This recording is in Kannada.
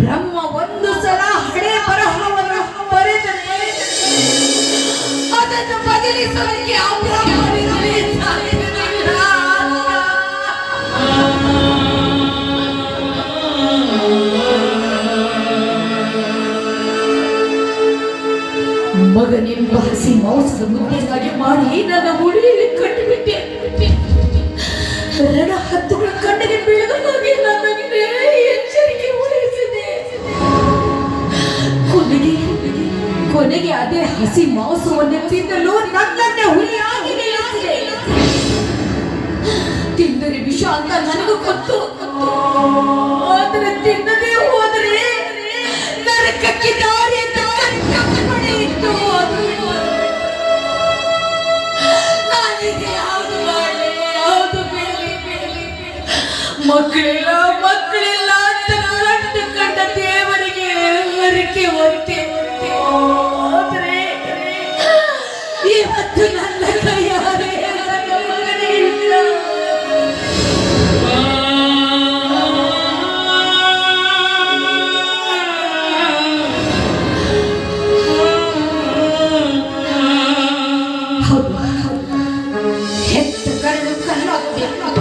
ಬ್ರಹ್ಮ ಒಂದು ಸಲ ಹಳೆ ಬರಹವನ್ನು ಬರೆದರೆ ಅದನ್ನು ಬದಲಿಸಲಿಕ್ಕೆ. ಮಗನೆಂಬ ಹಸಿ ಮಾಂಸದ ಮುದ್ದೆಗಾಗಿ ಮಾಡಿ ನನ್ನ ಮುಡಿಯಲ್ಲಿ ಕಟ್ಟಿಬಿಟ್ಟೆ ರಣ ಹತ್ತುಗಳ ಕಣ್ಣಿಗೆ ಬೀಳದ ಹಾಗೆ ನನಗೆ ಕೊನೆಗೆ ಅದೇ ಹಸಿ ಮಾಂಸವನ್ನು ತಿನ್ನಲು ನನ್ನನ್ನೇ ಹುಲಿಯಾಗಿ ನಿಲ್ಲಿಸಿದೆ ತಿಂದರೆ ವಿಷ ಅಂತ ನನಗೂ ಗೊತ್ತು. ಆದರೆ ತಿನ್ನದೇ ಹೋದರೆ ನರಕಕ್ಕೆ ದಾರಿ ಅಂತ ಮಕ್ಕಳೆಲ್ಲ Yeah.